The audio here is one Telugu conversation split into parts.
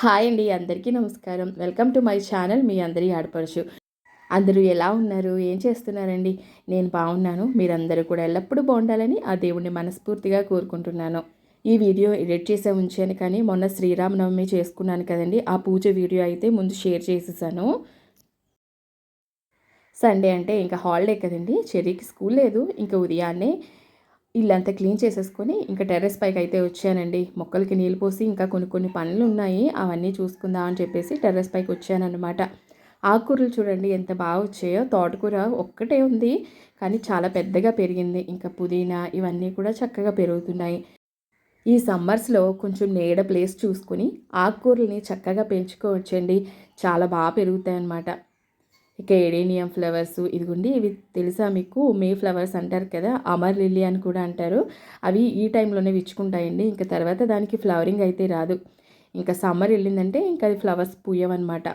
హాయ్ అండి అందరికీ నమస్కారం. వెల్కమ్ టు మై ఛానల్ మీ అందరి ఆడపడుచు అందరూ ఎలా ఉన్నారు? ఏం చేస్తున్నారండి? నేను బాగున్నాను. మీరందరూ కూడా ఎల్లప్పుడూ బాగుండాలని ఆ దేవుణ్ణి మనస్ఫూర్తిగా కోరుకుంటున్నాను. ఈ వీడియో ఎడిట్ చేసే ఉంచాను కానీ మొన్న శ్రీరామనవమి చేసుకున్నాను కదండి. ఆ పూజ వీడియో అయితే ముందు షేర్ చేసేసాను. సండే అంటే ఇంకా హాలిడే కదండి. చెర్రీకి స్కూల్ లేదు. ఇంకా ఉదయాన్నే ఇల్లంతా క్లీన్ చేసేసుకొని ఇంకా టెర్రస్ పైకి అయితే వచ్చానండి. మొక్కలకి నీళ్ళు పోసి ఇంకా కొన్ని కొన్ని పనులు ఉన్నాయి. అవన్నీ చూసుకుందాం అని చెప్పేసి టెర్రస్ పైకి వచ్చానమాట ఆకుకూరలు చూడండి ఎంత బాగా వచ్చాయో. తోటకూర ఒక్కటే ఉంది కానీ చాలా పెద్దగా పెరిగింది. ఇంకా పుదీనా ఇవన్నీ కూడా చక్కగా పెరుగుతున్నాయి. ఈ సమ్మర్స్లో కొంచెం నీడ ప్లేస్ చూసుకొని ఆకుకూరల్ని చక్కగా పెంచుకోవచ్చండి. చాలా బాగా పెరుగుతాయి అన్నమాట ఇక ఎడేనియం ఫ్లవర్స్ ఇదిగోండి ఇవి తెలుసా మీకు? మే ఫ్లవర్స్ అంటారు కదా అమర్ లిల్లీ అని కూడా అంటారు. అవి ఈ టైంలోనే విచ్చుకుంటాయండి. ఇంకా తర్వాత దానికి ఫ్లవరింగ్ అయితే రాదు. ఇంకా సమ్మర్ వెళ్ళిందంటే ఇంకా అది ఫ్లవర్స్ పూయవన్నమాట.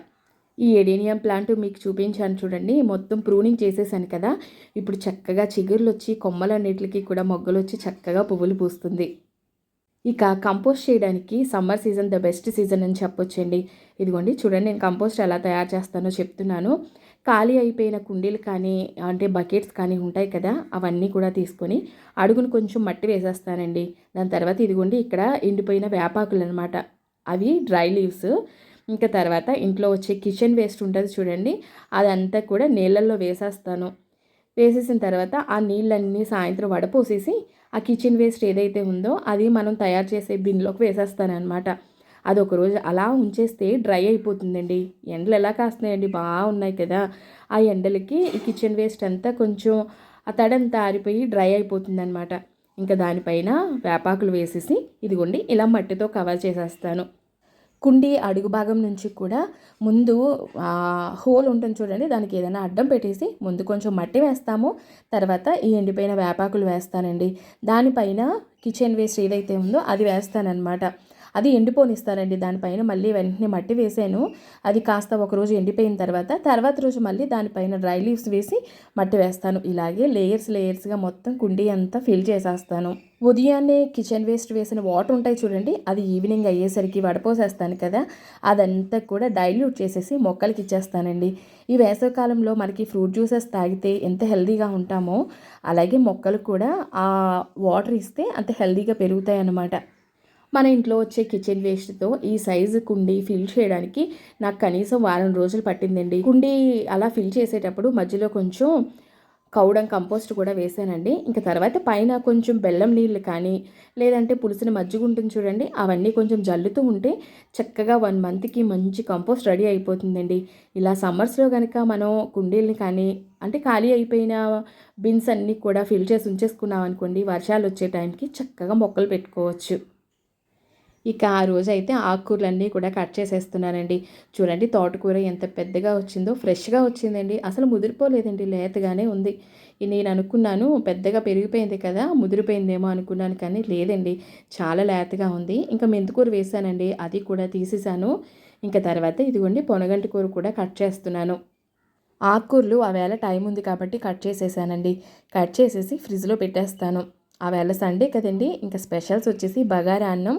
ఈ ఎడేనియం ప్లాంట్ మీకు చూపించాను చూడండి. మొత్తం ప్రూనింగ్ చేసేసాను కదా. ఇప్పుడు చక్కగా చిగుర్లు వచ్చి కొమ్మలన్నిటికి కూడా మొగ్గలు వచ్చి చక్కగా పువ్వులు పూస్తుంది. ఇక కంపోస్ట్ చేయడానికి summer season the best season అని చెప్పొచ్చండి. ఇదిగోండి చూడండి నేను కంపోస్ట్ ఎలా తయారు చేస్తానో చెప్తున్నాను. ఖాళీ అయిపోయిన కుండీలు కానీ అంటే బకెట్స్ కానీ ఉంటాయి కదా అవన్నీ కూడా తీసుకొని అడుగును కొంచెం మట్టి వేసేస్తానండి. దాని తర్వాత ఇదిగోండి ఇక్కడ ఎండిపోయిన వేపాకులు అనమాట అవి డ్రై లీవ్స్. ఇంకా తర్వాత ఇంట్లో వచ్చే కిచెన్ వేస్ట్ ఉంటుంది చూడండి అదంతా కూడా నీళ్ళల్లో వేసేస్తాను. వేసేసిన తర్వాత ఆ నీళ్ళన్నీ సాయంత్రం వడపోసేసి ఆ కిచెన్ వేస్ట్ ఏదైతే ఉందో అది మనం తయారు చేసే బిన్లోకి వేసేస్తాను అనమాట అది ఒక రోజు అలా ఉంచేస్తే డ్రై అయిపోతుందండి. ఎండలు ఎలా కాస్తున్నాయండి? బాగున్నాయి కదా. ఆ ఎండలకి ఈ కిచెన్ వేస్ట్ అంతా కొంచెం ఆ తడంతా ఆరిపోయి డ్రై అయిపోతుందనమాట ఇంకా దానిపైన వేపాకులు వేసేసి ఇదిగోండి ఇలా మట్టితో కవర్ చేసేస్తాను. కుండి అడుగు భాగం నుంచి కూడా ముందు హోల్ ఉంటుంది చూడండి దానికి ఏదైనా అడ్డం పెట్టేసి ముందు కొంచెం మట్టి వేస్తాము. తర్వాత ఈ ఎండిపోయిన వేపాకులు వేస్తానండి. దానిపైన కిచెన్ వేస్ట్ ఏదైతే ఉందో అది వేస్తానన్నమాట. అది ఎండిపోనిస్తారండి దానిపైన మళ్ళీ వెంటనే మట్టి వేసాను. అది కాస్త ఒకరోజు ఎండిపోయిన తర్వాత తర్వాత రోజు మళ్ళీ దానిపైన డ్రై లీవ్స్ వేసి మట్టి వేస్తాను. ఇలాగే లేయర్స్ లేయర్స్గా మొత్తం కుండీ అంతా ఫిల్ చేసేస్తాను. ఉదయాన్నే కిచెన్ వేస్ట్ వేసిన వాటర్ ఉంటాయి చూడండి అది ఈవినింగ్ అయ్యేసరికి వడపోసేస్తాను కదా అదంతా కూడా డైల్యూట్ చేసేసి మొక్కలకి ఇచ్చేస్తానండి. ఈ వేసవికాలంలో మనకి ఫ్రూట్ జ్యూసెస్ తాగితే ఎంత హెల్దీగా ఉంటామో అలాగే మొక్కలు కూడా ఆ వాటర్ ఇస్తే అంత హెల్దీగా పెరుగుతాయి అన్నమాట మన ఇంట్లో వచ్చే కిచెన్ వేస్ట్తో ఈ సైజు కుండీ ఫిల్ చేయడానికి నాకు కనీసం వారం రోజులు పట్టిందండి. కుండీ అలా ఫిల్ చేసేటప్పుడు మధ్యలో కొంచెం కౌడం కంపోస్ట్ కూడా వేసానండి. ఇంకా తర్వాత పైన కొంచెం బెల్లం నీళ్ళు కానీ లేదంటే పులిసిన మజ్జిగ ఉంటుంది చూడండి అవన్నీ కొంచెం జల్లుతూ ఉంటే చక్కగా వన్ మంత్కి మంచి కంపోస్ట్ రెడీ అయిపోతుందండి. ఇలా సమ్మర్స్లో కనుక మనం కుండీల్ని కానీ అంటే ఖాళీ అయిపోయిన బిన్స్ అన్నీ కూడా ఫిల్ చేసి ఉంచేసుకున్నాం అనుకోండి వర్షాలు వచ్చే టైంకి చక్కగా మొక్కలు పెట్టుకోవచ్చు. ఇక ఆ రోజు అయితే ఆకుకూరలన్నీ కూడా కట్ చేసేస్తున్నానండి. చూడండి తోటకూర ఎంత పెద్దగా వచ్చిందో ఫ్రెష్గా వచ్చిందండి. అసలు ముదిరిపోలేదండి లేతగానే ఉంది. నేను అనుకున్నాను పెద్దగా పెరిగిపోయింది కదా ముదిరిపోయిందేమో అనుకున్నాను కానీ లేదండి. చాలా లేతగా ఉంది. ఇంకా మెంతుకూర వేసానండి అది కూడా తీసేసాను. ఇంకా తర్వాత ఇదిగోండి పొనగంటి కూర కూడా కట్ చేస్తున్నాను. ఆకుకూరలు ఆవేళ టైం ఉంది కాబట్టి కట్ చేసేసానండి. కట్ చేసేసి ఫ్రిడ్జ్లో పెట్టేస్తాను. ఆ వేళ సండే కదండి ఇంకా స్పెషల్స్ వచ్చేసి బగారా అన్నం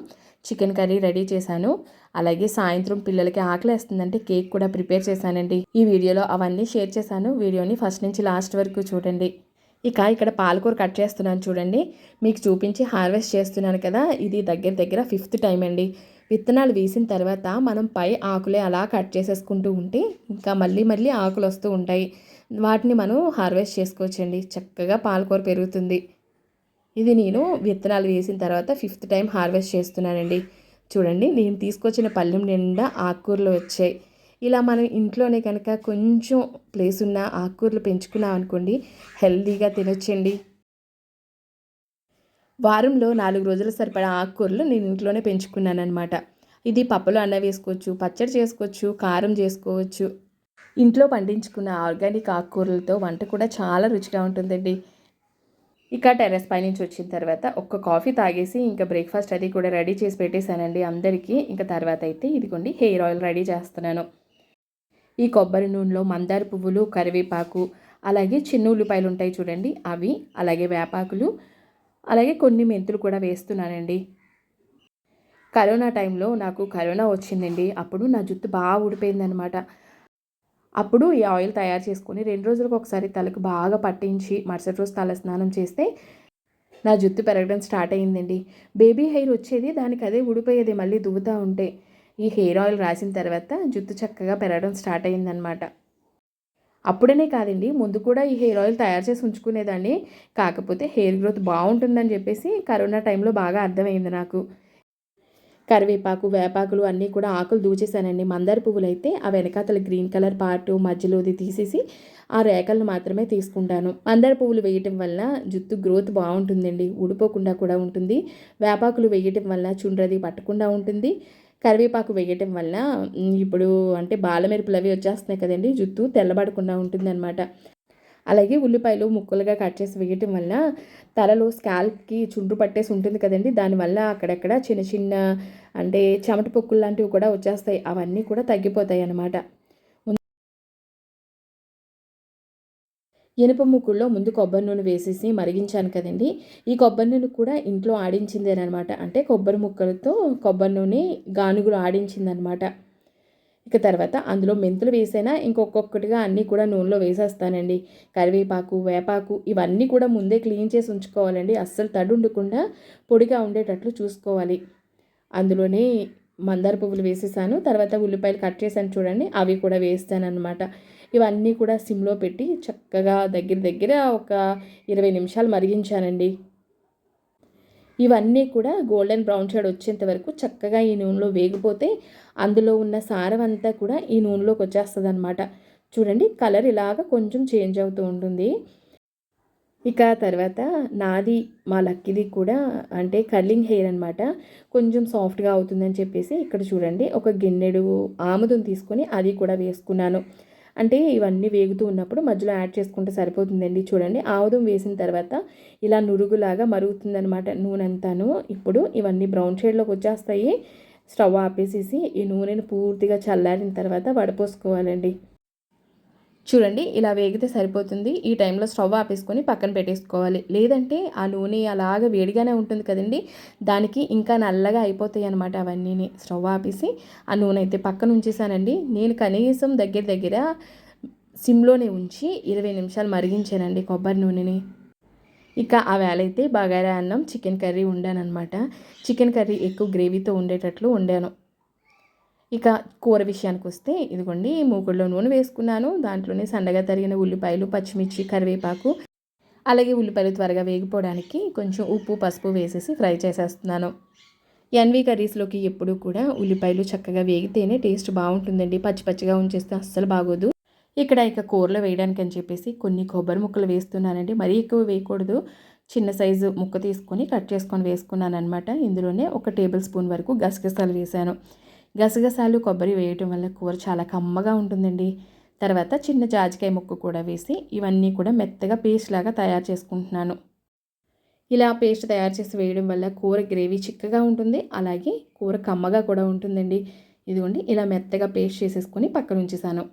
చికెన్ కర్రీ రెడీ చేశాను. అలాగే సాయంత్రం పిల్లలకి ఆకలి వేస్తుందంటే కేక్ కూడా ప్రిపేర్ చేశానండి. ఈ వీడియోలో అవన్నీ షేర్ చేశాను. వీడియోని ఫస్ట్ నుంచి లాస్ట్ వరకు చూడండి. ఇక ఇక్కడ పాలకూర కట్ చేస్తున్నాను చూడండి. మీకు చూపించి హార్వెస్ట్ చేస్తున్నాను కదా. ఇది దగ్గర దగ్గర ఫిఫ్త్ టైం అండి. విత్తనాలు వేసిన తర్వాత మనం పై ఆకులే అలా కట్ చేసేసుకుంటూ ఉంటే ఇంకా మళ్ళీ మళ్ళీ ఆకులు వస్తూ ఉంటాయి. వాటిని మనం హార్వెస్ట్ చేసుకోవచ్చండి. చక్కగా పాలకూర పెరుగుతుంది. ఇది నేను విత్తనాలు వేసిన తర్వాత ఫిఫ్త్ టైం హార్వెస్ట్ చేస్తున్నానండి. చూడండి నేను తీసుకొచ్చిన పళ్ళెం నిండా ఆకుకూరలు వచ్చాయి. ఇలా మనం ఇంట్లోనే కనుక కొంచెం ప్లేస్ ఉన్న ఆకుకూరలు పెంచుకున్నాం అనుకోండి హెల్దీగా తినొచ్చండి. వారంలో నాలుగు రోజుల సరిపడా ఆకుకూరలు నేను ఇంట్లోనే పెంచుకున్నాను అనమాట ఇది పప్పులో అన్న వేసుకోవచ్చు పచ్చడి చేసుకోవచ్చు కారం చేసుకోవచ్చు. ఇంట్లో పండించుకున్న ఆర్గానిక్ ఆకుకూరలతో వంట కూడా చాలా రుచిగా ఉంటుందండి. ఇక టెర్రస్ పైనుంచి వచ్చిన తర్వాత ఒక్క కాఫీ తాగేసి ఇంకా బ్రేక్ఫాస్ట్ అది కూడా రెడీ చేసి పెట్టేశానండి అందరికీ. ఇంకా తర్వాత అయితే ఇదిగోండి హెయిర్ ఆయిల్ రెడీ చేస్తున్నాను. ఈ కొబ్బరి నూనెలో మందార పువ్వులు కరివేపాకు అలాగే చిన్న ఉల్లిపాయలు ఉంటాయి చూడండి అవి అలాగే వేపాకులు అలాగే కొన్ని మెంతులు కూడా వేస్తున్నానండి. కరోనా టైంలో నాకు కరోనా వచ్చిందండి. అప్పుడు నా జుట్టు బాగా ఊడిపోయిందనమాట అప్పుడు ఈ ఆయిల్ తయారు చేసుకొని రెండు రోజులకు ఒకసారి తలకు బాగా పట్టించి మరుసటి రోజు తల స్నానం చేస్తే నా జుట్టు పెరగడం స్టార్ట్ అయ్యిందండి. బేబీ హెయిర్ వచ్చేది దానికి అదే ఊడిపోయేది మళ్ళీ దువ్వుతూ ఉంటే. ఈ హెయిర్ ఆయిల్ రాసిన తర్వాత జుట్టు చక్కగా పెరగడం స్టార్ట్ అయ్యిందనమాట అప్పుడనే కాదండి ముందు కూడా ఈ హెయిర్ ఆయిల్ తయారు చేసి ఉంచుకునేదాన్ని. కాకపోతే హెయిర్ గ్రోత్ బాగుంటుందని చెప్పేసి కరోనా టైంలో బాగా అర్థమైంది నాకు. కరివేపాకు వేపాకులు అన్నీ కూడా ఆకులు దూచేశానండి. మందార పువ్వులు అయితే ఆ వెనకాతల గ్రీన్ కలర్ పార్ట్ మధ్యలోది తీసేసి ఆ రేఖలను మాత్రమే తీసుకుంటాను. మందార పువ్వులు వేయటం వల్ల జుట్టు గ్రోత్ బాగుంటుందండి. ఊడిపోకుండా కూడా ఉంటుంది. వేపాకులు వేయటం వల్ల చుండ్రది పట్టకుండా ఉంటుంది. కరివేపాకు వేయటం వల్ల ఇప్పుడు అంటే బాలమెరుపులు అవి వచ్చేస్తున్నాయి కదండి. జుట్టు తెల్లబడకుండా ఉంటుందన్నమాట. అలాగే ఉల్లిపాయలు ముక్కలుగా కట్ చేసి వేయటం వల్ల తలలో స్కాల్ప్కి చుండ్రు పట్టేసి ఉంటుంది కదండి. దానివల్ల అక్కడక్కడ చిన్న చిన్న అంటే చెమట పొక్కులు లాంటివి కూడా వచ్చేస్తాయి. అవన్నీ కూడా తగ్గిపోతాయి అన్నమాట. ఇనుప ముక్కుల్లో ముందు కొబ్బరి నూనె వేసేసి మరిగించాను కదండి. ఈ కొబ్బరి నూనె కూడా ఇంట్లో ఆడించిందేనమాట అంటే కొబ్బరి ముక్కలతో కొబ్బరి నూనె గానుగులు ఆడించిందనమాట ఇక తర్వాత అందులో మెంతులు వేసైనా ఇంకొక్కొక్కటిగా అన్నీ కూడా నూనెలో వేసేస్తానండి. కరివేపాకు వేపాకు ఇవన్నీ కూడా ముందే క్లీన్ చేసి ఉంచుకోవాలండి. అస్సలు తడి ఉండకుండా పొడిగా ఉండేటట్లు చూసుకోవాలి. అందులోనే మందార పువ్వులు వేసేసాను. తర్వాత ఉల్లిపాయలు కట్ చేశాను చూడండి. అవి కూడా వేస్తాను ఇవన్నీ కూడా సిమ్లో పెట్టి చక్కగా దగ్గర దగ్గర ఒక ఇరవై నిమిషాలు మరిగించానండి. ఇవన్నీ కూడా గోల్డెన్ బ్రౌన్ షేడ్ వచ్చేంత వరకు చక్కగా ఈ నూనెలో వేగిపోతే అందులో ఉన్న సారం అంతా కూడా ఈ నూనెలోకి వచ్చేస్తుంది అనమాట చూడండి కలర్ ఇలాగ కొంచెం చేంజ్ అవుతూ ఉంటుంది. ఇక తర్వాత నాది మా లక్కీది కూడా అంటే కర్లింగ్ హెయిర్ అనమాట కొంచెం సాఫ్ట్గా అవుతుందని చెప్పేసి ఇక్కడ చూడండి ఒక గిన్నెడు ఆముదం తీసుకొని అది కూడా వేసుకున్నాను. అంటే ఇవన్నీ వేగుతూ ఉన్నప్పుడు మధ్యలో యాడ్ చేసుకుంటే సరిపోతుందండి. చూడండి ఆముదం వేసిన తర్వాత ఇలా నురుగులాగా మరుగుతుందనమాట నూనె అంతాను ఇప్పుడు ఇవన్నీ బ్రౌన్ షేడ్లోకి వచ్చేస్తాయి. స్టవ్ ఆపేసేసి ఈ నూనెను పూర్తిగా చల్లారిన తర్వాత వడపోసుకోవాలండి. చూడండి ఇలా వేగితే సరిపోతుంది. ఈ టైంలో స్టవ్ ఆపేసుకొని పక్కన పెట్టేసుకోవాలి. లేదంటే ఆ నూనె అలాగ వేడిగానే ఉంటుంది కదండి. దానికి ఇంకా నల్లగా అయిపోతాయి అనమాట అవన్నీ స్టవ్ ఆపేసి ఆ నూనె అయితే పక్కన ఉంచేసానండి. నేను కనీసం దగ్గర దగ్గర సిమ్లోనే ఉంచి ఇరవై నిమిషాలు మరిగించానండి కొబ్బరి నూనెని. ఇక ఆ వేళైతే బగారా అన్నం చికెన్ కర్రీ వండాను అనమాట చికెన్ కర్రీ ఎక్కువ గ్రేవీతో ఉండేటట్లు వండాను. ఇక కూర విషయానికి వస్తే ఇదిగోండి మూకుడులో నూనె వేసుకున్నాను. దాంట్లోనే సన్నగా తరిగిన ఉల్లిపాయలు పచ్చిమిర్చి కరివేపాకు అలాగే ఉల్లిపాయలు త్వరగా వేగిపోవడానికి కొంచెం ఉప్పు పసుపు వేసేసి ఫ్రై చేసేస్తున్నాను. ఎన్వి కర్రీస్లోకి ఎప్పుడూ కూడా ఉల్లిపాయలు చక్కగా వేగితేనే టేస్ట్ బాగుంటుందండి. పచ్చి పచ్చిగా ఉంచేస్తే అస్సలు బాగోదు. ఇక్కడ ఇక కూరలో వేయడానికి అని చెప్పేసి కొన్ని కొబ్బరి ముక్కలు వేస్తున్నానండి. మరీ ఎక్కువ వేయకూడదు. చిన్న సైజు ముక్క తీసుకొని కట్ చేసుకొని వేసుకున్నాను అనమాట ఇందులోనే ఒక టేబుల్ స్పూన్ వరకు గసగసాలు వేసాను గసగసాలు కొబ్బరి వేయటం వల్ల కూర చాలా కమ్మగా ఉంటుందండి. తర్వాత చిన్న జాజికాయ ముక్క కూడా వేసి ఇవన్నీ కూడా మెత్తగా పేస్ట్ లాగా తయారు చేసుకుంటున్నాను. ఇలా పేస్ట్ తయారు చేసి వేయడం వల్ల కూర గ్రేవీ చిక్కగా ఉంటుంది. అలాగే కూర కమ్మగా కూడా ఉంటుందండి. ఇదిగోండి ఇలా మెత్తగా పేస్ట్ చేసేసుకొని పక్కన ఉంచేసాను.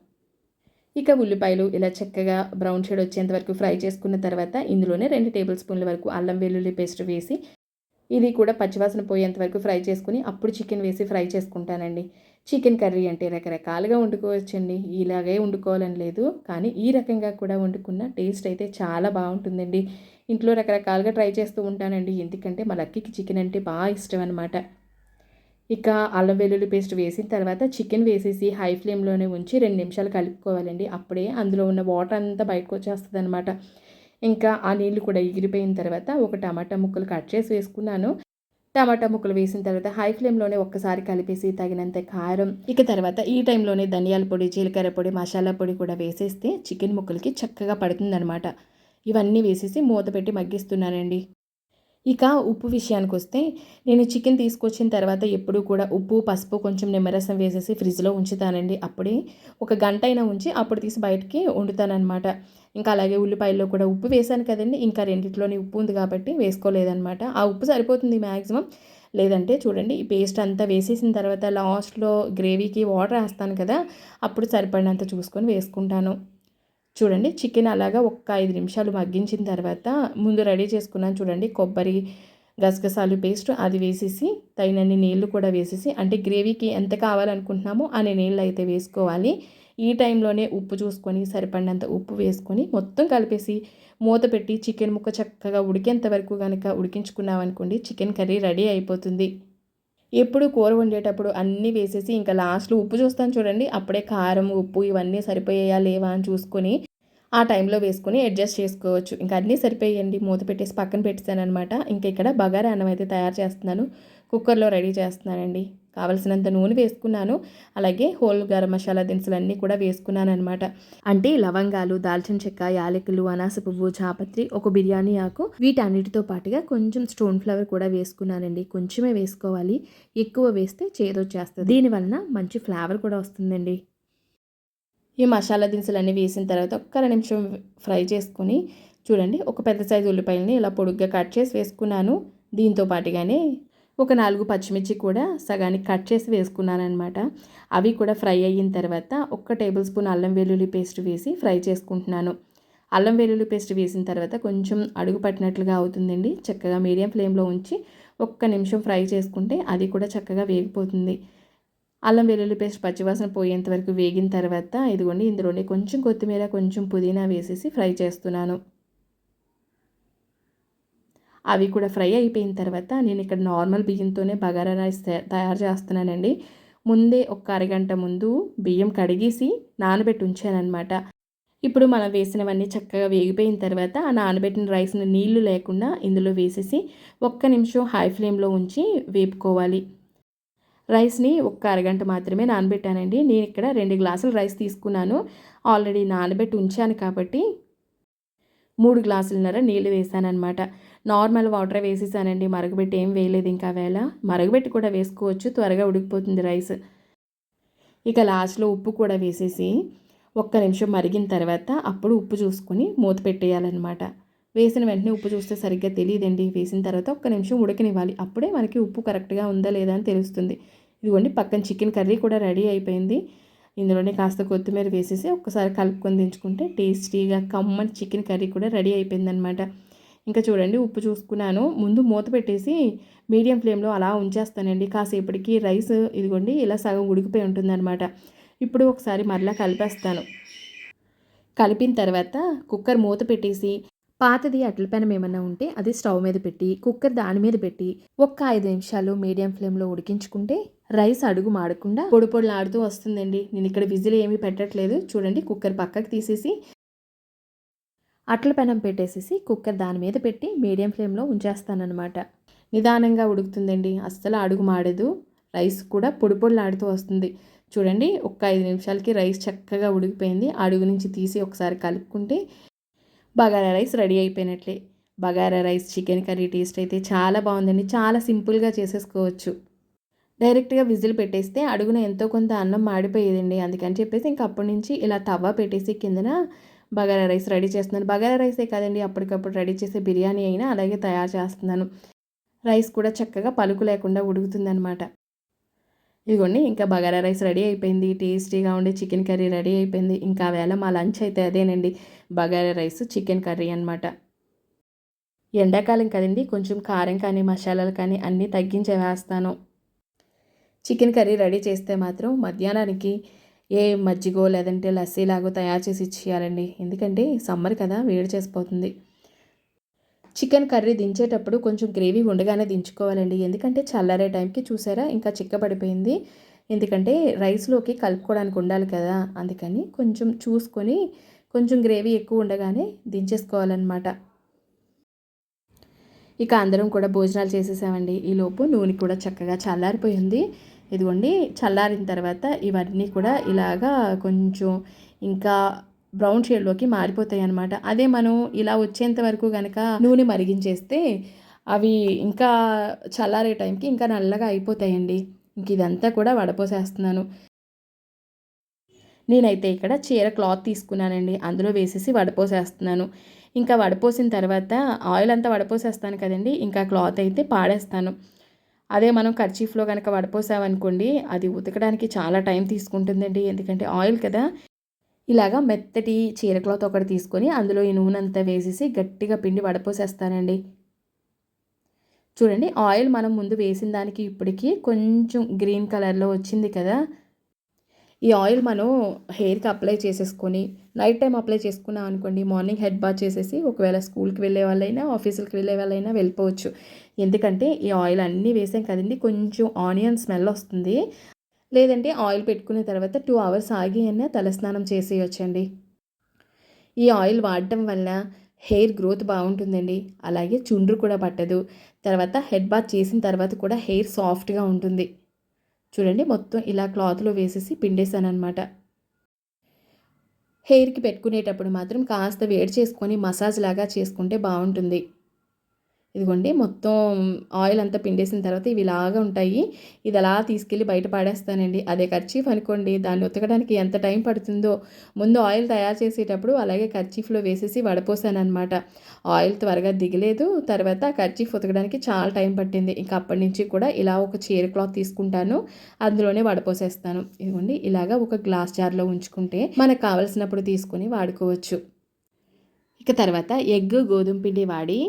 ఇక ఉల్లిపాయలు ఇలా చక్కగా బ్రౌన్ షేడ్ వచ్చేంత వరకు ఫ్రై చేసుకున్న తర్వాత ఇందులోనే రెండు టేబుల్ స్పూన్ల వరకు అల్లం వెల్లుల్లి పేస్ట్ వేసి ఇది కూడా పచ్చివాసన పోయేంత వరకు ఫ్రై చేసుకుని అప్పుడు చికెన్ వేసి ఫ్రై చేసుకుంటానండి. చికెన్ కర్రీ అంటే రకరకాలుగా వండుకోవచ్చండి. ఇలాగే వండుకోవాలని లేదు. కానీ ఈ రకంగా కూడా వండుకున్న టేస్ట్ అయితే చాలా బాగుంటుందండి. ఇంట్లో రకరకాలుగా ట్రై చేస్తూ ఉంటానండి. ఎందుకంటే మా లక్కీకి చికెన్ అంటే బాగా ఇష్టం అనమాట ఇక అల్లం వెల్లుల్లి పేస్ట్ వేసిన తర్వాత చికెన్ వేసేసి హై ఫ్లేమ్లోనే ఉంచి రెండు నిమిషాలు కలుపుకోవాలండి. అప్పుడే అందులో ఉన్న వాటర్ అంతా బయటకు వచ్చేస్తుంది అనమాట ఇంకా ఆ నీళ్ళు కూడా ఎగిరిపోయిన తర్వాత ఒక టమాటా ముక్కలు కట్ చేసి వేసుకున్నాను. టమాటా ముక్కలు వేసిన తర్వాత హై ఫ్లేమ్లోనే ఒక్కసారి కలిపేసి తగినంత కారం ఇక తర్వాత ఈ టైంలోనే ధనియాల పొడి జీలకర్ర పొడి మసాలా పొడి కూడా వేసేస్తే చికెన్ ముక్కలకి చక్కగా పడుతుందనమాట ఇవన్నీ వేసేసి మూత పెట్టి మగ్గిస్తున్నానండి. ఇక ఉప్పు విషయానికి వస్తే నేను చికెన్ తీసుకొచ్చిన తర్వాత ఎప్పుడూ కూడా ఉప్పు పసుపు కొంచెం నిమ్మరసం వేసేసి ఫ్రిడ్జ్లో ఉంచుతానండి అప్పుడే ఒక గంట అయినా ఉంచి అప్పుడు తీసి బయటికి వండుతానమాట ఇంకా అలాగే ఉల్లిపాయల్లో కూడా ఉప్పు వేసాను కదండి. ఇంకా రెండిట్లోనే ఉప్పు ఉంది కాబట్టి వేసుకోలేదనమాట ఆ ఉప్పు సరిపోతుంది మ్యాక్సిమం లేదంటే చూడండి ఈ పేస్ట్ అంతా వేసేసిన తర్వాత లాస్ట్లో గ్రేవీకి వాటర్ వేస్తాను కదా అప్పుడు సరిపడినంత చూసుకొని వేసుకుంటాను. చూడండి చికెన్ అలాగా ఒక్క ఐదు నిమిషాలు మగ్గించిన తర్వాత ముందు రెడీ చేసుకున్నాను చూడండి కొబ్బరి గసగసాలు పేస్ట్ అది వేసేసి తగినన్ని నీళ్ళు కూడా వేసేసి అంటే గ్రేవీకి ఎంత కావాలనుకుంటున్నామో అనే నీళ్ళు అయితే వేసుకోవాలి. ఈ టైంలోనే ఉప్పు చూసుకొని సరిపడినంత ఉప్పు వేసుకొని మొత్తం కలిపేసి మూత పెట్టి చికెన్ ముక్క చక్కగా ఉడికేంత వరకు కనుక ఉడికించుకున్నామనుకోండి చికెన్ కర్రీ రెడీ అయిపోతుంది. ఎప్పుడు కూర వండేటప్పుడు అన్నీ వేసేసి ఇంకా లాస్ట్లో ఉప్పు చూస్తాను చూడండి. అప్పుడే కారం ఉప్పు ఇవన్నీ సరిపోయాయా లేవా అని చూసుకొని ఆ టైంలో వేసుకొని అడ్జస్ట్ చేసుకోవచ్చు. ఇంకా అన్నీ సరిపోయండి. మూత పెట్టేసి పక్కన పెట్టేశాను అనమాట ఇంకా ఇక్కడ బగారా అన్నం అయితే తయారు చేస్తున్నాను. కుక్కర్లో రెడీ చేస్తున్నానండి. కావలసినంత నూనె వేసుకున్నాను. అలాగే హోల్ గరం మసాలా దినుసులు అన్నీ కూడా వేసుకున్నాను అనమాట అంటే లవంగాలు దాల్చిన చెక్క యాలకులు అనాస పువ్వు చాపత్రి ఒక బిర్యానీ ఆకు వీటన్నిటితో పాటుగా కొంచెం స్టోన్ ఫ్లవర్ కూడా వేసుకున్నానండి. కొంచెమే వేసుకోవాలి. ఎక్కువ వేస్తే చేదొచ్చేస్తుంది. దీనివలన మంచి ఫ్లేవర్ కూడా వస్తుందండి. ఈ మసాలా దినుసులన్నీ వేసిన తర్వాత ఒక్క నిమిషం ఫ్రై చేసుకుని చూడండి. ఒక పెద్ద సైజు ఉల్లిపాయలని ఇలా పొడుగ్గా కట్ చేసి వేసుకున్నాను. దీంతో పాటుగానే ఒక నాలుగు పచ్చిమిర్చి కూడా సగానికి కట్ చేసి వేసుకున్నాను అనమాట అవి కూడా ఫ్రై అయిన తర్వాత ఒక్క టేబుల్ స్పూన్ అల్లం వెల్లుల్లి పేస్ట్ వేసి ఫ్రై చేసుకుంటున్నాను. అల్లం వెల్లుల్లి పేస్ట్ వేసిన తర్వాత కొంచెం అడుగు పట్టినట్లుగా అవుతుందండి. చక్కగా మీడియం ఫ్లేమ్లో ఉంచి ఒక్క నిమిషం ఫ్రై చేసుకుంటే అది కూడా చక్కగా వేగిపోతుంది. అల్లం వెల్లుల్లి పేస్ట్ పచ్చివాసన పోయేంత వరకు వేగిన తర్వాత ఇదిగోండి ఇందులోనే కొంచెం కొత్తిమీర కొంచెం పుదీనా వేసేసి ఫ్రై చేస్తున్నాను. అవి కూడా ఫ్రై అయిపోయిన తర్వాత నేను ఇక్కడ నార్మల్ బియ్యంతోనే బగారా రైస్ తయారు చేస్తున్నానండి. ముందే ఒక అరగంట ముందు బియ్యం కడిగేసి నానబెట్టి ఉంచానన్నమాట. ఇప్పుడు మనం వేసినవన్నీ చక్కగా వేగిపోయిన తర్వాత ఆ నానబెట్టిన రైస్ని నీళ్ళు లేకుండా ఇందులో వేసేసి ఒక్క నిమిషం హై ఫ్లేమ్లో ఉంచి వేపుకోవాలి. రైస్ని ఒక్క అరగంట మాత్రమే నానబెట్టానండి. నేను ఇక్కడ రెండు గ్లాసులు రైస్ తీసుకున్నాను. ఆల్రెడీ నానబెట్టి ఉంచాను కాబట్టి మూడు గ్లాసులన్నర నీళ్ళు వేసానమాట నార్మల్ వాటర్ వేసేసానండి మరగబెట్టి ఏం వేయలేదు ఇంకా వేళ. మరగబెట్టి కూడా వేసుకోవచ్చు త్వరగా ఉడికిపోతుంది రైస్. ఇక లాస్ట్లో ఉప్పు కూడా వేసేసి ఒక్క నిమిషం మరిగిన తర్వాత అప్పుడు ఉప్పు చూసుకొని మూత పెట్టేయాలన్నమాట. వేసిన వెంటనే ఉప్పు చూస్తే సరిగ్గా తెలియదండి. వేసిన తర్వాత ఒక్క నిమిషం ఉడకనివ్వాలి. అప్పుడే మనకి ఉప్పు కరెక్ట్గా ఉందా లేదా అని తెలుస్తుంది. ఇదిగోండి పక్కన చికెన్ కర్రీ కూడా రెడీ అయిపోయింది. ఇందులోనే కాస్త కొత్తిమీర వేసేసి ఒక్కసారి కలుపుకొని దించుకుంటే టేస్టీగా కమ్మని చికెన్ కర్రీ కూడా రెడీ అయిపోయిందనమాట ఇంకా చూడండి ఉప్పు చూసుకున్నాను. ముందు మూత పెట్టేసి మీడియం ఫ్లేమ్లో అలా ఉంచేస్తానండి. కాసేపటికి రైస్ ఇదిగోండి ఇలా సగం ఉడికిపోయి ఉంటుందన్నమాట. ఇప్పుడు ఒకసారి మరలా కలిపేస్తాను. కలిపిన తర్వాత కుక్కర్ మూత పెట్టేసి పాతది అట్ల పెనం ఏమన్నా ఉంటే అది స్టవ్ మీద పెట్టి కుక్కర్ దాని మీద పెట్టి ఒక్క ఐదు నిమిషాలు మీడియం ఫ్లేమ్లో ఉడికించుకుంటే రైస్ అడుగు మాడకుండా పొడి పొడిలాడుతూ వస్తుందండి. నేను ఇక్కడ విజిల్ ఏమీ పెట్టట్లేదు. చూడండి కుక్కర్ పక్కకు తీసేసి అట్ల పెనం పెట్టేసేసి కుక్కర్ దాని మీద పెట్టి మీడియం ఫ్లేమ్లో ఉంచేస్తానమాట నిదానంగా ఉడుకుతుందండి. అస్సలు అడుగు మాడదు. రైస్ కూడా పొడి పొడిలాడుతూ వస్తుంది. చూడండి ఒక్క ఐదు నిమిషాలకి రైస్ చక్కగా ఉడికిపోయింది. అడుగు నుంచి తీసి ఒకసారి కలుపుకుంటే bagara rice ready అయిపోయినట్లే. Bagara rice chicken curry taste అయితే చాలా బాగుందండి. చాలా సింపుల్గా చేసేసుకోవచ్చు. డైరెక్ట్గా విజిల్ పెట్టేస్తే అడుగున ఎంతో కొంత అన్నం మాడిపోయేదండి. అందుకని చెప్పేసి ఇంక అప్పటి నుంచి ఇలా తవ్వ పెట్టేసి కిందన బగారా రైస్ రెడీ చేస్తున్నాను. బగారా రైసే కాదండి అప్పటికప్పుడు రెడీ చేసే బిర్యానీ అయినా అలాగే తయారు చేస్తున్నాను. రైస్ కూడా చక్కగా పలుకు లేకుండా ఉడుకుతుందనమాట ఇదిగోండి ఇంకా బగారా రైస్ రెడీ అయిపోయింది. టేస్టీగా ఉండే చికెన్ కర్రీ రెడీ అయిపోయింది. ఇంకా వేళ మా లంచ్ అయితే అదేనండి బగారా రైస్ చికెన్ కర్రీ అనమాట ఎండాకాలం కదండి కొంచెం కారం కానీ మసాలాలు కానీ అన్నీ తగ్గించే వేస్తాను. చికెన్ కర్రీ రెడీ చేస్తే మాత్రం మధ్యాహ్నానికి ఏ మజ్జిగో లేదంటే లస్సీలాగో తయారు చేసి ఇచ్చేయాలండి. ఎందుకంటే సమ్మర్ కదా వేడి చేసిపోతుంది. చికెన్ కర్రీ దించేటప్పుడు కొంచెం గ్రేవీ ఉండగానే దించుకోవాలండి. ఎందుకంటే చల్లారే టైంకి చూసారా ఇంకా చిక్కబడిపోయింది. ఎందుకంటే రైస్లోకి కలుపుకోవడానికి ఉండాలి కదా అందుకని కొంచెం చూసుకొని కొంచెం గ్రేవీ ఎక్కువ ఉండగానే దించేసుకోవాలన్నమాట. ఇక అందరం కూడా భోజనాలు చేసేసామండి. ఈలోపు నూనె కూడా చక్కగా చల్లారిపోయింది. ఇదిగోండి చల్లారిన తర్వాత ఇవన్నీ కూడా ఇలాగా కొంచెం ఇంకా బ్రౌన్ షేడ్లోకి మారిపోతాయి అనమాట అదే మనం ఇలా వచ్చేంత వరకు కనుక నూనె మరిగించేస్తే అవి ఇంకా చల్లారే టైంకి ఇంకా నల్లగా అయిపోతాయండి. ఇంక ఇదంతా కూడా వడపోసేస్తున్నాను. నేనైతే ఇక్కడ చీర క్లాత్ తీసుకున్నానండి. అందులో వేసేసి వడపోసేస్తున్నాను. ఇంకా వడపోసిన తర్వాత ఆయిల్ అంతా వడపోసేస్తాను కదండి. ఇంకా క్లాత్ అయితే పాడేస్తాను. అదే మనం కర్చీఫ్లో కనుక వడపోసామనుకోండి అది ఉతకడానికి చాలా టైం తీసుకుంటుందండి. ఎందుకంటే ఆయిల్ కదా. ఇలాగా మెత్తటి చీర క్లాత్ ఒకటి తీసుకొని అందులో ఈ నూనె అంతా వేసేసి గట్టిగా పిండి వడపోసేస్తానండి చూడండి ఆయిల్ మనం ముందు వేసిన దానికి ఇప్పటికీ కొంచెం గ్రీన్ కలర్లో వచ్చింది కదా. ఈ ఆయిల్ మనం హెయిర్కి అప్లై చేసేసుకొని నైట్ టైం అప్లై చేసుకున్నాం అనుకోండి మార్నింగ్ హెడ్ బాత్ చేసేసి ఒకవేళ స్కూల్కి వెళ్ళే వాళ్ళైనా ఆఫీసులకి వెళ్ళే వాళ్ళైనా వెళ్ళిపోవచ్చు. ఎందుకంటే ఈ ఆయిల్ అన్నీ వేసాం కదండి కొంచెం ఆనియన్ స్మెల్ వస్తుంది. లేదంటే ఆయిల్ పెట్టుకున్న తర్వాత టూ అవర్స్ ఆగి అయినా తలస్నానం చేసేయొచ్చండి. ఈ ఆయిల్ వాడటం వల్ల హెయిర్ గ్రోత్ బాగుంటుందండి. అలాగే చుండ్రు కూడా పట్టదు. తర్వాత హెడ్ బాత్ చేసిన తర్వాత కూడా హెయిర్ సాఫ్ట్గా ఉంటుంది. చూడండి మొత్తం ఇలా క్లాత్లో వేసేసి పిండేసాను అనమాట హెయిర్కి పెట్టుకునేటప్పుడు మాత్రం కాస్త వేడి చేసుకొని మసాజ్ లాగా చేసుకుంటే బాగుంటుంది. ఇదిగోండి మొత్తం ఆయిల్ అంతా పిండేసిన తర్వాత ఇవి ఇలాగా ఉంటాయి. ఇది అలా తీసుకెళ్ళి బయట పాడేస్తానండి. అదే కర్చీఫ్ అనుకోండి దాన్ని ఉతకడానికి ఎంత టైం పడుతుందో. ముందు ఆయిల్ తయారు చేసేటప్పుడు అలాగే కర్చీఫ్లో వేసేసి వడపోసానమాట అనమాట ఆయిల్ త్వరగా దిగలేదు తర్వాత కర్చీఫ్ ఉతకడానికి చాలా టైం పట్టింది. ఇంకా అప్పటి నుంచి కూడా ఇలా ఒక చీర క్లాత్ తీసుకుంటాను అందులోనే వడపోసేస్తాను. ఇదిగోండి ఇలాగా ఒక గ్లాస్ జార్లో ఉంచుకుంటే మనకు కావలసినప్పుడు తీసుకొని వాడుకోవచ్చు. ఇక తర్వాత ఎగ్ గోధుమ పిండి వాడి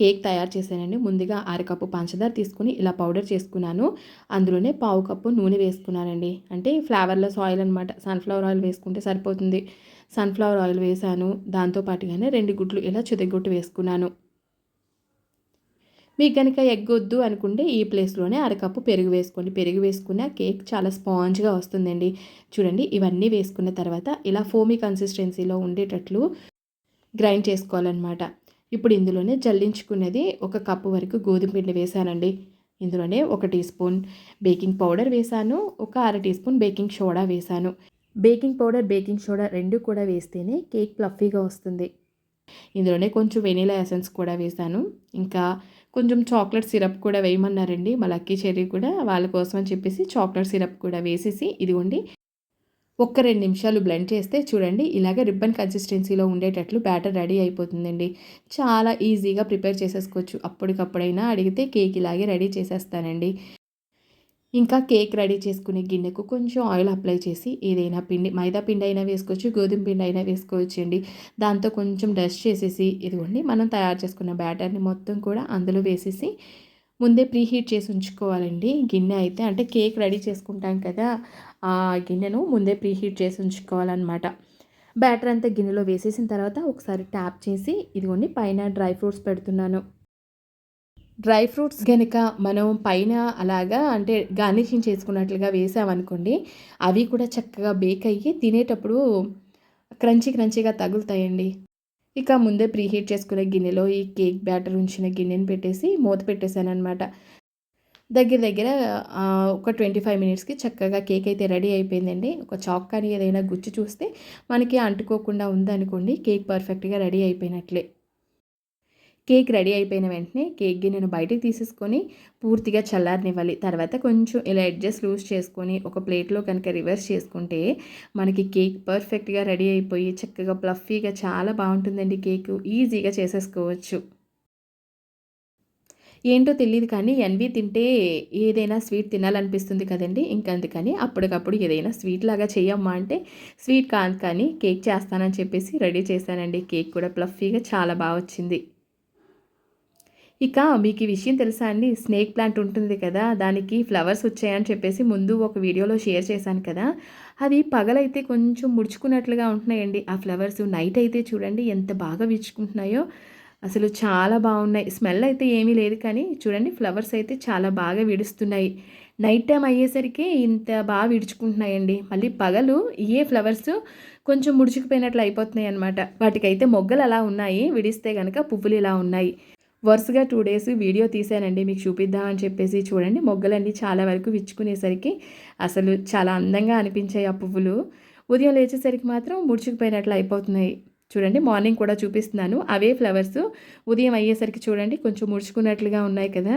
కేక్ తయారు చేశానండి. ముందుగా అరకప్పు పంచదార తీసుకుని ఇలా పౌడర్ చేసుకున్నాను. అందులోనే పావు కప్పు నూనె వేసుకున్నానండి. అంటే ఫ్లేవర్లెస్ ఆయిల్ అనమాట సన్ఫ్లవర్ ఆయిల్ వేసుకుంటే సరిపోతుంది. సన్ఫ్లవర్ ఆయిల్ వేసాను. దాంతోపాటుగానే రెండు గుడ్లు ఇలా చుదగొట్టు వేసుకున్నాను. మీకు కనుక ఎగ్ వద్దు అనుకుంటే ఈ ప్లేస్లోనే అరకప్పు పెరుగు వేసుకోండి. పెరుగు వేసుకున్న కేక్ చాలా స్పాంజ్గా వస్తుందండి. చూడండి ఇవన్నీ వేసుకున్న తర్వాత ఇలా ఫోమీ కన్సిస్టెన్సీలో ఉండేటట్లు గ్రైండ్ చేసుకోవాలన్నమాట. ఇప్పుడు ఇందులోనే జల్లించుకునేది ఒక కప్పు వరకు గోధుమ పిండి వేసానండి ఇందులోనే ఒక టీ స్పూన్ బేకింగ్ పౌడర్ వేసాను ఒక అర టీ స్పూన్ బేకింగ్ సోడా వేసాను బేకింగ్ పౌడర్ బేకింగ్ సోడా రెండు కూడా వేస్తేనే కేక్ ప్లఫీగా వస్తుంది. ఇందులోనే కొంచెం వెనీలా ఎసెన్స్ కూడా వేసాను ఇంకా కొంచెం చాక్లెట్ సిరప్ కూడా వేయమన్నారండి మా లక్కీ చెర్రీ కూడా వాళ్ళ కోసం అని చెప్పేసి చాక్లెట్ సిరప్ కూడా వేసేసి ఇదిగోండి ఒక్క రెండు నిమిషాలు బ్లెండ్ చేస్తే చూడండి ఇలాగ రిబ్బన్ కన్సిస్టెన్సీలో ఉండేటట్లు బ్యాటర్ రెడీ అయిపోతుందండి. చాలా ఈజీగా ప్రిపేర్ చేసేసుకోవచ్చు. అప్పటికప్పుడైనా అడిగితే కేక్ ఇలాగే రెడీ చేసేస్తానండి. ఇంకా కేక్ రెడీ చేసుకునే గిన్నెకు కొంచెం ఆయిల్ అప్లై చేసి ఏదైనా పిండి మైదా పిండి అయినా వేసుకోవచ్చు గోధుమ పిండి అయినా వేసుకోవచ్చు అండి దాంతో కొంచెం డస్ట్ చేసేసి ఇదిగోండి మనం తయారు చేసుకున్న బ్యాటర్ని మొత్తం కూడా అందులో వేసేసి ముందే ప్రీహీట్ చేసి ఉంచుకోవాలండి. గిన్నె అయితే అంటే కేక్ రెడీ చేసుకుంటాం కదా ఆ గిన్నెను ముందే ప్రీహీట్ చేసి ఉంచుకోవాలన్నమాట. బ్యాటర్ అంతా గిన్నెలో వేసేసిన తర్వాత ఒకసారి ట్యాప్ చేసి ఇదిగోండి పైన డ్రై ఫ్రూట్స్ పెడుతున్నాను. డ్రై ఫ్రూట్స్ కనుక మనం పైన అలాగా అంటే గార్నిషింగ్ చేసుకున్నట్లుగా వేసామనుకోండి అవి కూడా చక్కగా బేక్ అయ్యి తినేటప్పుడు క్రంచీ క్రంచీగా తగులుతాయండి. ఇక ముందే ప్రీహీట్ చేసుకునే గిన్నెలో ఈ కేక్ బ్యాటర్ ఉంచిన గిన్నెని పెట్టేసి మూత పెట్టేశాను అనమాట దగ్గర దగ్గర ఒక ట్వంటీ ఫైవ్ మినిట్స్కి చక్కగా కేక్ అయితే రెడీ అయిపోయిందండి. ఒక చాక్ కానీ ఏదైనా గుచ్చి చూస్తే మనకి అంటుకోకుండా ఉందనుకోండి కేక్ పర్ఫెక్ట్గా రెడీ అయిపోయినట్లే. కేక్ రెడీ అయిపోయిన వెంటనే కేక్ నేను బయటికి తీసేసుకొని పూర్తిగా చల్లారనివ్వాలి. తర్వాత కొంచెం ఇలా అడ్జస్ట్ లూజ్ చేసుకొని ఒక ప్లేట్లో కనుక రివర్స్ చేసుకుంటే మనకి కేక్ పర్ఫెక్ట్గా రెడీ అయిపోయి చక్కగా ప్లఫీగా చాలా బాగుంటుందండి కేక్. ఈజీగా చేసేసుకోవచ్చు. ఏంటో తెలియదు కానీ ఎన్వి తింటే ఏదైనా స్వీట్ తినాలనిపిస్తుంది కదండి. ఇంకందుకని అప్పటికప్పుడు ఏదైనా స్వీట్ లాగా చేయమ్మా అంటే స్వీట్ కాదు కానీ కేక్ చేస్తానని చెప్పేసి రెడీ చేశానండి. కేక్ కూడా ప్లఫీగా చాలా బాగా వచ్చింది. ఇక మీకు ఈ విషయం తెలుసా అండి? స్నేక్ ప్లాంట్ ఉంటుంది కదా దానికి ఫ్లవర్స్ వచ్చాయని చెప్పేసి ముందు ఒక వీడియోలో షేర్ చేశాను కదా. అది పగలైతే కొంచెం ముడుచుకున్నట్లుగా ఉంటున్నాయండి. ఆ ఫ్లవర్స్ నైట్ అయితే చూడండి ఎంత బాగా విచ్చుకుంటున్నాయో. అసలు చాలా బాగున్నాయి. స్మెల్ అయితే ఏమీ లేదు కానీ చూడండి ఫ్లవర్స్ అయితే చాలా బాగా విడుస్తున్నాయి. నైట్ టైం అయ్యేసరికి ఇంత బాగా విడుచుకుంటున్నాయండి. మళ్ళీ పగలు ఏ ఫ్లవర్స్ కొంచెం ముడుచుకుపోయినట్లు అయిపోతున్నాయి అనమాట వాటికైతే మొగ్గలు అలా ఉన్నాయి. విడిస్తే కనుక పువ్వులు ఇలా ఉన్నాయి. వరుసగా టూ డేస్ వీడియో తీసానండి మీకు చూపిద్దామని చెప్పేసి చూడండి. మొగ్గలన్నీ చాలా వరకు విచ్చుకునేసరికి అసలు చాలా అందంగా అనిపించాయి ఆ పువ్వులు. ఉదయం లేచేసరికి మాత్రం ముడుచుకుపోయినట్లు అయిపోతున్నాయి. చూడండి మార్నింగ్ కూడా చూపిస్తున్నాను. అవే ఫ్లవర్స్ ఉదయం అయ్యేసరికి చూడండి కొంచెం ముడుచుకున్నట్లుగా ఉన్నాయి కదా.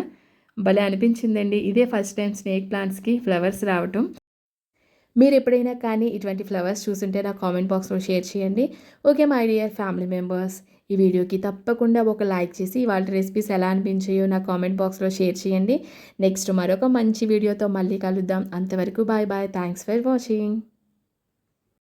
భలే అనిపించిందండి. ఇదే ఫస్ట్ టైం స్నేక్ ప్లాంట్స్కి ఫ్లవర్స్ రావటం. మీరు ఎప్పుడైనా కానీ ఇటువంటి ఫ్లవర్స్ చూస్తుంటే నా కామెంట్ బాక్స్లో షేర్ చేయండి. Okay my dear family members ఈ వీడియోకి తప్పకుండా ఒక లైక్ చేసి వాళ్ళ రెసిపీస్ ఎలా అనిపించాయో నా కామెంట్ బాక్స్లో షేర్ చేయండి. నెక్స్ట్ మరొక మంచి వీడియోతో మళ్ళీ కలుద్దాం. అంతవరకు bye bye. Thanks for watching.